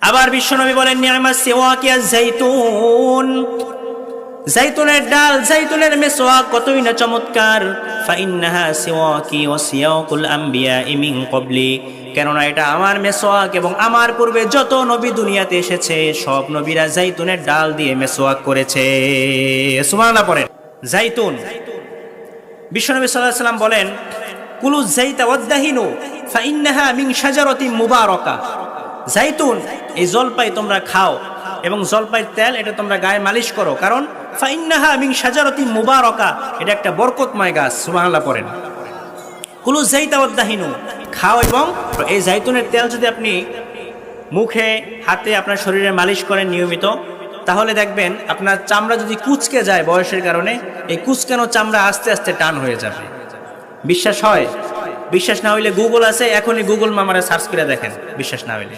আবার বিশ্বনবী বলেন, নিয়ামা ডাল কতই না চমৎকার। ফাইন্নাহা ও সিয়াকুল আম্বিয়া ইমিং কবলি কেননা এটা আমার মেসোয়াক এবং আমার পূর্বে যত নবী দুনিয়াতে এসেছে, সব নবীরা জাইতুনের ডাল দিয়ে মেসোয়াক করেছে। সুবহানাল্লাহ পড়েন। জাইতুন বিশ্বনবী আলাইহি সাল্লাম বলেন, কুলু জাইতা ওয়াদ্দাহিনু ফাইন্নাহা মিন শাজারাতিন মুবারাকা। জাইতুন, এই জলপাই তোমরা খাও এবং জলপাইয়ের তেল এটা তোমরা গায়ে মালিশ করো। কারণ ফাইন্নাহা মিন শাজারাতিন মুবারাকা, এটা একটা বরকতময় গাছ, সুবহানাল্লাহ পড়েন। কুলু জাইতা ওয়াদ্দাহিনু, খাও এবং এই জাইতুনের তেল যদি আপনি মুখে, হাতে আপনার শরীরে মালিশ করেন নিয়মিত, তাহলে দেখবেন আপনার চামড়া যদি কুচকে যায় বয়সের কারণে, এই কুচকানো চামড়া আস্তে আস্তে টান হয়ে যাবে। বিশ্বাস হয়? বিশ্বাস না হইলে গুগল আছে এখনই গুগল মামারে সার্চ করে দেখেন বিশ্বাস না হইলে।